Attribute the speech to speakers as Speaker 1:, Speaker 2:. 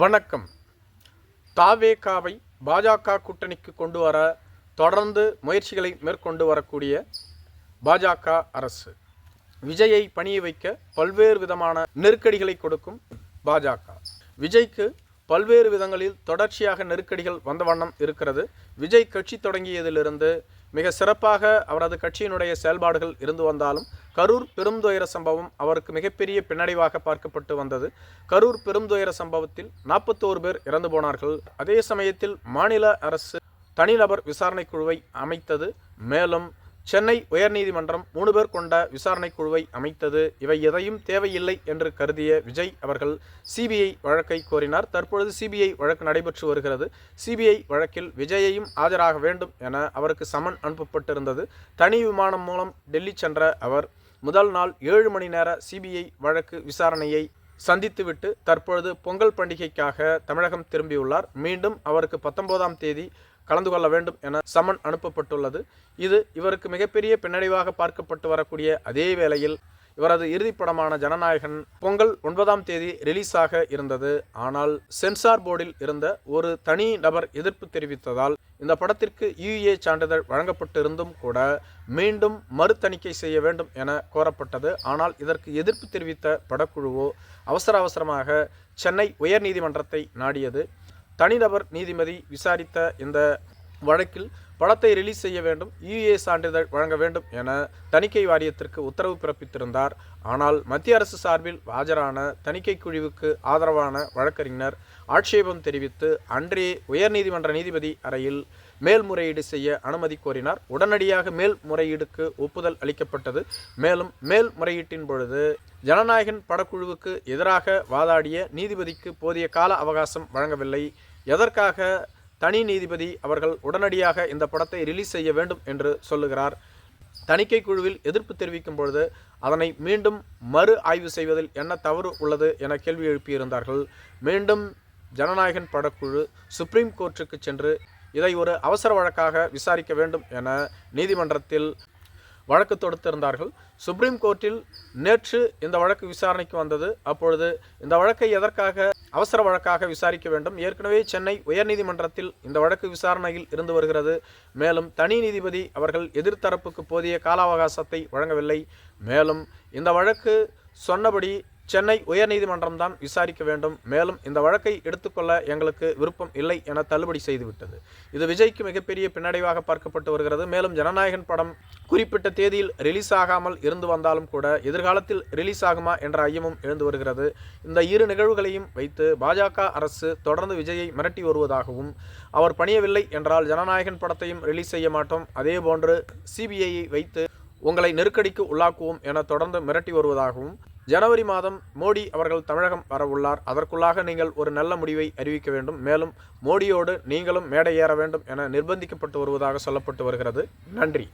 Speaker 1: வணக்கம். தாவேகாவை பாஜக கூட்டணிக்கு கொண்டு வர தொடர்ந்து முயற்சிகளை மேற்கொண்டு வரக்கூடிய பாஜக அரசு. விஜயை பணிய வைக்க பல்வேறு விதமான நெருக்கடிகளை கொடுக்கும் பாஜக. விஜய்க்கு பல்வேறு விதங்களில் தொடர்ச்சியாக நெருக்கடிகள் வந்த வண்ணம் இருக்கிறது. விஜய் கட்சி தொடங்கியதிலிருந்து மிக சிறப்பாக அவரது கட்சியினுடைய செயல்பாடுகள் இருந்து வந்தாலும் கரூர் பெருந்துயர சம்பவம் அவருக்கு மிகப்பெரிய பின்னடைவாக பார்க்கப்பட்டு வந்தது. கரூர் பெருந்துயர சம்பவத்தில் நாற்பத்தோரு பேர் இறந்து போனார்கள். அதே சமயத்தில் மாநில அரசு தனிநபர் விசாரணை குழுவை அமைத்தது. மேலும் சென்னை உயர்நீதிமன்றம் மூணு பேர் கொண்ட விசாரணை குழுவை அமைத்தது. இவை எதையும் தேவையில்லை என்று கருதிய விஜய் அவர்கள் சிபிஐ வழக்கை கோரினார். தற்பொழுது சிபிஐ வழக்கு நடைபெற்று வருகிறது. சிபிஐ வழக்கில் விஜயையும் ஆஜராக வேண்டும் என அவருக்கு சமன் அனுப்பப்பட்டிருந்தது. தனி விமானம் மூலம் டெல்லி சென்ற அவர் முதல் நாள் ஏழு மணி நேர சிபிஐ வழக்கு விசாரணையை சந்தித்துவிட்டு தற்பொழுது பொங்கல் பண்டிகைக்காக தமிழகம் திரும்பியுள்ளார். மீண்டும் அவருக்கு பத்தொன்பதாம் தேதி கலந்து கொள்ள வேண்டும் என சமன் அனுப்பப்பட்டுள்ளது. இது இவருக்கு மிகப்பெரிய பின்னடைவாக பார்க்கப்பட்டு வரக்கூடிய அதே வேளையில் இவரது இறுதிப்படமான ஜனநாயகன் பொங்கல் ஒன்பதாம் தேதி ரிலீஸ் ஆக இருந்தது. ஆனால் சென்சார் போர்டில் இருந்த ஒரு தனி நபர் எதிர்ப்பு தெரிவித்ததால் இந்த படத்திற்கு யுஏ சான்றிதழ் வழங்கப்பட்டிருந்தும் கூட மீண்டும் மறு தணிக்கை செய்ய வேண்டும் என கோரப்பட்டது. ஆனால் இதற்கு எதிர்ப்பு தெரிவித்த படக்குழுவோ அவசர அவசரமாக சென்னை உயர்நீதிமன்றத்தை நாடியது. தனிநபர் நீதிபதி விசாரித்த இந்த வழக்கில் படத்தை ரிலீஸ் செய்ய வேண்டும் யுஏ சான்றிதழ் வழங்க வேண்டும் என தணிக்கை வாரியத்திற்கு உத்தரவு பிறப்பித்திருந்தார். ஆனால் மத்திய அரசு சார்பில் ஆஜரான தணிக்கை குழுவுக்கு ஆதரவான வழக்கறிஞர் ஆட்சேபம் தெரிவித்து அன்றே உயர்நீதிமன்ற நீதிபதி அறையில் மேல்முறையீடு செய்ய அனுமதி கோரினார். உடனடியாக மேல்முறையீடுக்கு ஒப்புதல் அளிக்கப்பட்டது. மேலும் மேல்முறையீட்டின் பொழுது ஜனநாயகன் படக்குழுவுக்கு எதிராக வாதாடிய நீதிபதிக்கு போதிய கால அவகாசம் வழங்கவில்லை. எதற்காக தனி நீதிபதி அவர்கள் உடனடியாக இந்த படத்தை ரிலீஸ் செய்ய வேண்டும் என்று சொல்லுகிறார். தணிக்கை குழுவில் எதிர்ப்பு தெரிவிக்கும் பொழுது அதனை மீண்டும் மறு ஆய்வு செய்வதில் என்ன தவறு உள்ளது என கேள்வி எழுப்பியிருந்தார்கள். மீண்டும் ஜனநாயகன் படக்குழு சுப்ரீம் கோர்ட்டுக்கு சென்று இதை ஒரு அவசர வழக்காக விசாரிக்க வேண்டும் என நீதிமன்றத்தில் வழக்கு தொடுத்திருந்தார்கள். சுப்ரீம் கோர்ட்டில் நேற்று இந்த வழக்கு விசாரணைக்கு வந்தது. அப்பொழுது இந்த வழக்கை எதற்காக அவசர வழக்காக விசாரிக்க வேண்டும்? ஏற்கனவே சென்னை உயர்நீதிமன்றத்தில் இந்த வழக்கு விசாரணையில் இருந்து வருகிறது. மேலும் தனி நீதிபதி அவர்கள் எதிர்த்தரப்புக்கு போதிய கால அவகாசத்தை வழங்கவில்லை. மேலும் இந்த வழக்கு சொன்னபடி சென்னை உயர்நீதிமன்றம் தான் விசாரிக்க வேண்டும். மேலும் இந்த வழக்கை எடுத்துக்கொள்ள எங்களுக்கு விருப்பம் இல்லை என தள்ளுபடி செய்துவிட்டது. இது விஜய்க்கு மிகப்பெரிய பின்னடைவாக பார்க்கப்பட்டு வருகிறது. மேலும் ஜனநாயகன் படம் குறிப்பிட்ட தேதியில் ரிலீஸ் ஆகாமல் இருந்து வந்தாலும் கூட எதிர்காலத்தில் ரிலீஸ் ஆகுமா என்ற ஐயமும் எழுந்து வருகிறது. இந்த இரு நிகழ்வுகளையும் வைத்து பாஜக அரசு தொடர்ந்து விஜயை மிரட்டி வருவதாகவும் அவர் பணியவில்லை என்றால் ஜனநாயகன் படத்தையும் ரிலீஸ் செய்ய மாட்டோம். அதேபோன்று சிபிஐயை வைத்து உங்களை நெருக்கடிக்கு உள்ளாக்குவோம் என தொடர்ந்து மிரட்டி வருவதாகவும் ஜனவரி மாதம் மோடி அவர்கள் தமிழகம் வரவுள்ளார் அதற்குள்ளாக நீங்கள் ஒரு நல்ல முடிவை அறிவிக்க வேண்டும். மேலும் மோடியோடு நீங்களும் மேடை ஏற வேண்டும் என நிர்பந்திக்கப்பட்டு வருவதாக சொல்லப்பட்டு வருகிறது. நன்றி.